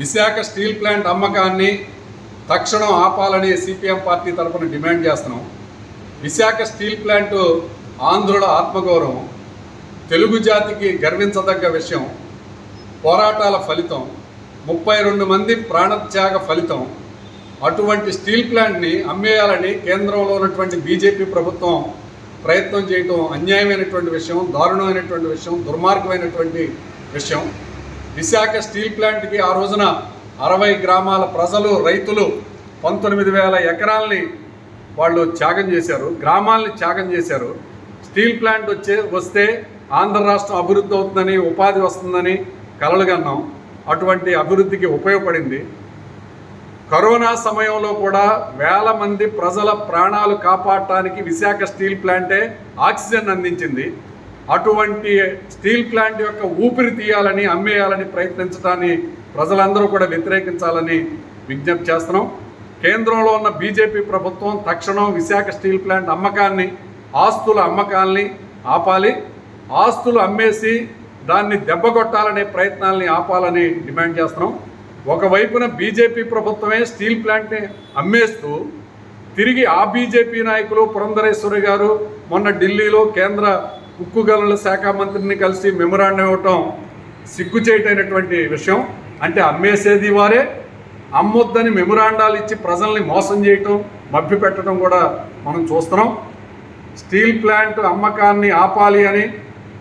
Visakha steel plant అమ్మకాన్ని తక్షణం ఆపాలని సిపిఎం పార్టీ తరఫున డిమాండ్ చేస్తున్నాం. విశాఖ స్టీల్ ప్లాంట్ ఆంధ్రుల ఆత్మగౌరవం తెలుగు జాతికి గర్వించదగ్గ విషయం పోరాటాల ఫలితం ముప్పై రెండు మంది ప్రాణత్యాగ ఫలితం అటువంటి స్టీల్ ప్లాంట్ని అమ్మేయాలని కేంద్రంలో ఉన్నటువంటి బీజేపీ ప్రభుత్వం ప్రయత్నం చేయడం అన్యాయమైనటువంటి విషయం దారుణమైనటువంటి విషయం దుర్మార్గమైనటువంటి విషయం. విశాఖ స్టీల్ ప్లాంట్కి ఆ రోజున అరవై గ్రామాల ప్రజలు రైతులు పంతొమ్మిది వేల ఎకరాల్ని వాళ్ళు త్యాగం చేశారు గ్రామాల్ని త్యాగం చేశారు. స్టీల్ ప్లాంట్ వచ్చే వస్తే ఆంధ్ర రాష్ట్రం అభివృద్ధి అవుతుందని ఉపాధి వస్తుందని కలలుగన్నాం అటువంటి అభివృద్ధికి ఉపయోగపడింది. కరోనా సమయంలో కూడా వేల మంది ప్రజల ప్రాణాలు కాపాడటానికి విశాఖ స్టీల్ ప్లాంటే ఆక్సిజన్ అందించింది. అటువంటి స్టీల్ ప్లాంట్ యొక్క ఊపిరి తీయాలని అమ్మేయాలని ప్రయత్నించడాన్ని ప్రజలందరూ కూడా వ్యతిరేకించాలని విజ్ఞప్తి చేస్తున్నాం. కేంద్రంలో ఉన్న బీజేపీ ప్రభుత్వం తక్షణం విశాఖ స్టీల్ ప్లాంట్ అమ్మకాన్ని ఆస్తుల అమ్మకాల్ని ఆపాలి. ఆస్తులు అమ్మేసి దాన్ని దెబ్బగొట్టాలనే ప్రయత్నాల్ని ఆపాలని డిమాండ్ చేస్తున్నాం. ఒకవైపున బీజేపీ ప్రభుత్వమే స్టీల్ ప్లాంట్ని అమ్మేస్తూ తిరిగి ఆ బీజేపీ నాయకులు పురంధరేశ్వరి గారు మొన్న ఢిల్లీలో కేంద్ర ఉక్కు గనుల శాఖ మంత్రిని కలిసి మెమొరాండం ఇవ్వటం సిగ్గుచేటైనటువంటి విషయం. అంటే అమ్మేసేది వారే అమ్మొద్దని మెమొరాండాలు ఇచ్చి ప్రజల్ని మోసం చేయటం మభ్యపెట్టడం కూడా మనం చూస్తున్నాం. స్టీల్ ప్లాంట్ అమ్మకాన్ని ఆపాలి అని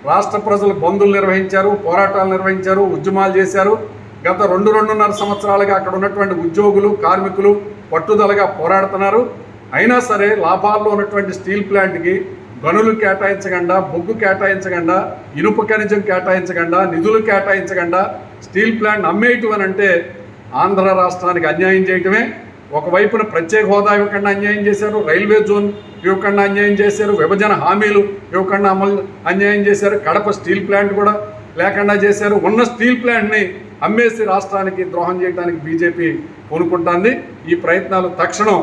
రాష్ట్ర ప్రజలు బంధులు నిర్వహించారు పోరాటాలు నిర్వహించారు ఉద్యమాలు చేశారు. గత రెండు రెండున్నర సంవత్సరాలుగా అక్కడ ఉన్నటువంటి ఉద్యోగులు కార్మికులు పట్టుదలగా పోరాడుతున్నారు. అయినా సరే లాభాల్లో ఉన్నటువంటి స్టీల్ ప్లాంట్కి గనులు కేటాయించకుండా బొగ్గు కేటాయించకుండా ఇనుప ఖనిజం కేటాయించకుండా నిధులు కేటాయించకుండా స్టీల్ ప్లాంట్ అమ్మేయటం అని అంటే ఆంధ్ర రాష్ట్రానికి అన్యాయం చేయటమే. ఒకవైపున ప్రత్యేక హోదా ఇవ్వకుండా అన్యాయం చేశారు రైల్వే జోన్ ఇవ్వకుండా అన్యాయం చేశారు విభజన హామీలు ఇవ్వకుండా అమలు అన్యాయం చేశారు కడప స్టీల్ ప్లాంట్ కూడా లేకుండా చేశారు. ఉన్న స్టీల్ ప్లాంట్ని అమ్మేసి రాష్ట్రానికి ద్రోహం చేయడానికి బీజేపీ కొనుక్కుంటుంది ఈ ప్రయత్నాలు తక్షణం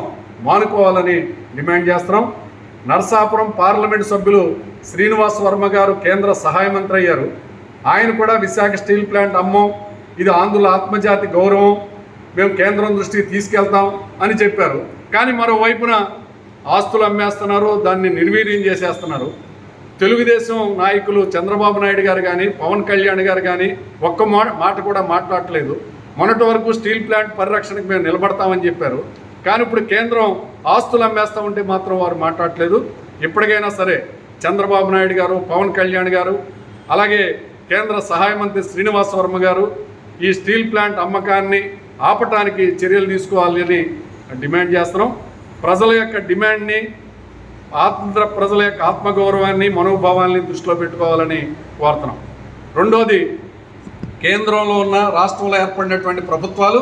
మానుకోవాలని డిమాండ్ చేస్తున్నాం. నరసాపురం పార్లమెంట్ సభ్యులు శ్రీనివాస్ వర్మ గారు కేంద్ర సహాయ మంత్రి అయ్యారు. ఆయన కూడా విశాఖ స్టీల్ ప్లాంట్ అమ్మం ఇది ఆంధ్రుల ఆత్మజాతి గౌరవం మేము కేంద్రం దృష్టికి తీసుకెళ్తాం అని చెప్పారు. కానీ మరోవైపున ఆస్తులు అమ్మేస్తున్నారు దాన్ని నిర్వీర్యం చేసేస్తున్నారు. తెలుగుదేశం నాయకులు చంద్రబాబు నాయుడు గారు కానీ పవన్ కళ్యాణ్ గారు కానీ ఒక్క మాట కూడా మాట్లాడలేదు మొన్నటి వరకు స్టీల్ ప్లాంట్ పరిరక్షణకు మేము నిలబడతామని చెప్పారు. కానీ ఇప్పుడు కేంద్రం ఆస్తులు అమ్మేస్తా ఉంటే మాత్రం వారు మాట్లాడట్లేదు. ఇప్పటికైనా సరే చంద్రబాబు నాయుడు గారు పవన్ కళ్యాణ్ గారు అలాగే కేంద్ర సహాయ మంత్రి శ్రీనివాస్ వర్మ గారు ఈ స్టీల్ ప్లాంట్ అమ్మకాన్ని ఆపటానికి చర్యలు తీసుకోవాలని డిమాండ్ చేస్తున్నాం. ప్రజల యొక్క డిమాండ్ని ఆంధ్ర ప్రజల యొక్క ఆత్మగౌరవాన్ని మనోభావాల్ని దృష్టిలో పెట్టుకోవాలని కోరుతున్నాం. రెండోది కేంద్రంలో ఉన్న రాష్ట్రంలో ఏర్పడినటువంటి ప్రభుత్వాలు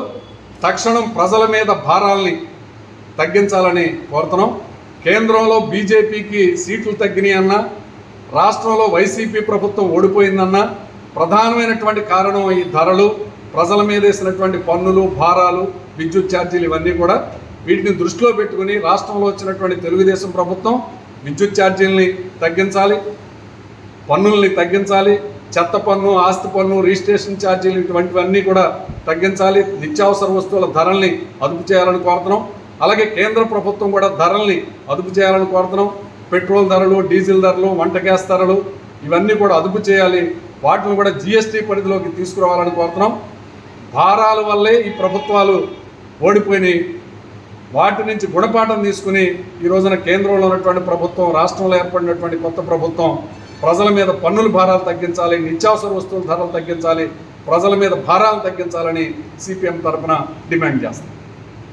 తక్షణం ప్రజల మీద భారాల్ని తగ్గించాలని కోరుతున్నాం. కేంద్రంలో బీజేపీకి సీట్లు తగ్గినాయి అన్నా రాష్ట్రంలో వైసీపీ ప్రభుత్వం ఓడిపోయిందన్నా ప్రధానమైనటువంటి కారణం ఈ ధరలు ప్రజల మీద వేసినటువంటి పన్నులు భారాలు విద్యుత్ ఛార్జీలు ఇవన్నీ కూడా వీటిని దృష్టిలో పెట్టుకుని రాష్ట్రంలో వచ్చినటువంటి తెలుగుదేశం ప్రభుత్వం విద్యుత్ ఛార్జీలని తగ్గించాలి పన్నుల్ని తగ్గించాలి చెత్త పన్ను ఆస్తి పన్ను రిజిస్ట్రేషన్ ఛార్జీలు ఇటువంటివన్నీ కూడా తగ్గించాలి నిత్యావసర వస్తువుల ధరల్ని అదుపు చేయాలని కోరుతున్నాం. అలాగే కేంద్ర ప్రభుత్వం కూడా ధరల్ని అదుపు చేయాలని కోరుతున్నాం. పెట్రోల్ ధరలు డీజిల్ ధరలు వంట గ్యాస్ ధరలు ఇవన్నీ కూడా అదుపు చేయాలి. వాటిని కూడా జిఎస్టీ పరిధిలోకి తీసుకురావాలని కోరుతున్నాం. భారాల వల్లే ఈ ప్రభుత్వాలు ఓడిపోయినాయి. వాటి నుంచి గుణపాఠం తీసుకుని ఈ రోజున కేంద్రంలో ఉన్నటువంటి ప్రభుత్వం రాష్ట్రంలో ఏర్పడినటువంటి కొత్త ప్రభుత్వం ప్రజల మీద పన్నుల భారాలు తగ్గించాలి నిత్యావసర వస్తువుల ధరలు తగ్గించాలి ప్రజల మీద భారాలు తగ్గించాలని సిపిఎం తరఫున డిమాండ్ చేస్తాం.